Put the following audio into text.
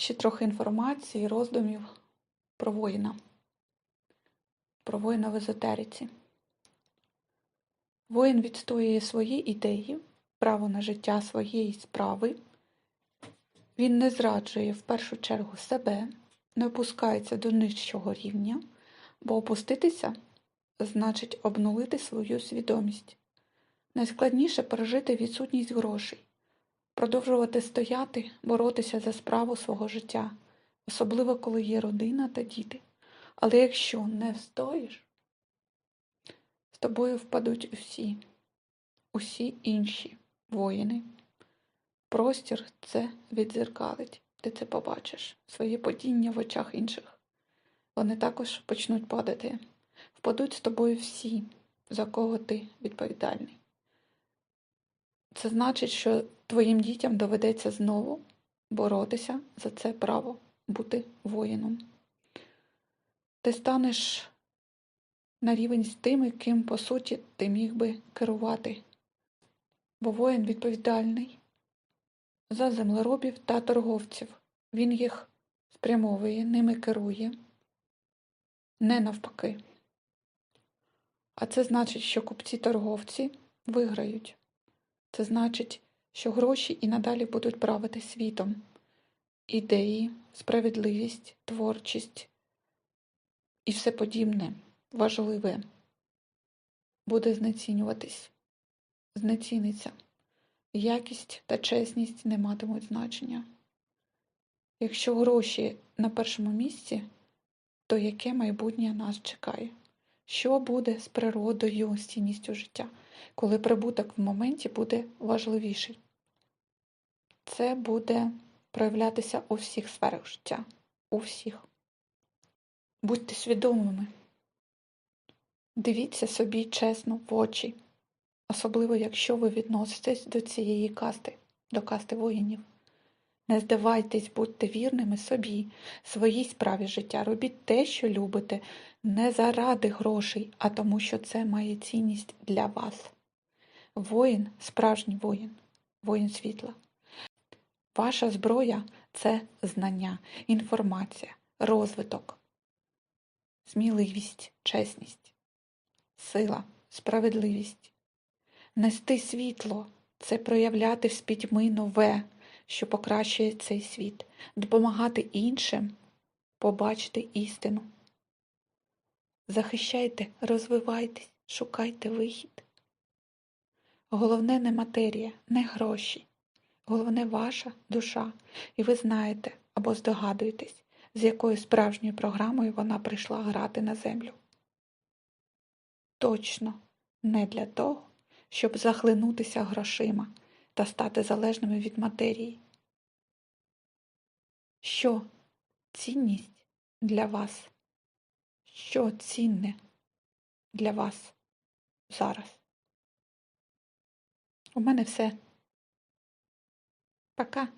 Ще трохи інформації, роздумів про воїна. Про воїна в езотериці. Воїн відстоює свої ідеї, право на життя своєї справи. Він не зраджує в першу чергу себе, не опускається до нижчого рівня, бо опуститися значить обнулити свою свідомість. Найскладніше пережити відсутність грошей, продовжувати стояти, боротися за справу свого життя, особливо коли є родина та діти. Але якщо не встоїш, з тобою впадуть усі, усі інші воїни. Простір це відзеркалить, ти це побачиш, своє падіння в очах інших. Вони також почнуть падати, впадуть з тобою всі, за кого ти відповідальний. Це значить, що твоїм дітям доведеться знову боротися за це право бути воїном. Ти станеш на рівень з тими, ким, по суті, ти міг би керувати. Бо воїн відповідальний за землеробів та торговців. Він їх спрямовує, ними керує, не навпаки. А це значить, що купці-торговці виграють. Це значить, що гроші і надалі будуть правити світом. Ідеї, справедливість, творчість і все подібне важливе буде знецінюватись, знеціниться. Якість та чесність не матимуть значення. Якщо гроші на першому місці, то яке майбутнє нас чекає? Що буде з природою, з цінністю життя, коли прибуток в моменті буде важливіший? Це буде проявлятися у всіх сферах життя, у всіх. Будьте свідомими. Дивіться собі чесно в очі, особливо якщо ви відноситесь до цієї касти, до касти воїнів. Не здавайтесь, будьте вірними собі, своїй справі життя. Робіть те, що любите, не заради грошей, а тому, що це має цінність для вас. Воїн справжній воїн, воїн світла. Ваша зброя це знання, інформація, розвиток, сміливість, чесність, сила, справедливість. Нести світло це проявляти в пітьми нове що покращує цей світ, допомагати іншим побачити істину. Захищайте, розвивайтесь, шукайте вихід. Головне не матерія, не гроші, головне ваша душа, і ви знаєте або здогадуєтесь, з якою справжньою програмою вона прийшла грати на землю. Точно не для того, щоб захлинутися грошима та стати залежними від матерії. Що цінність для вас? Що цінне для вас зараз? У мене все. Пока.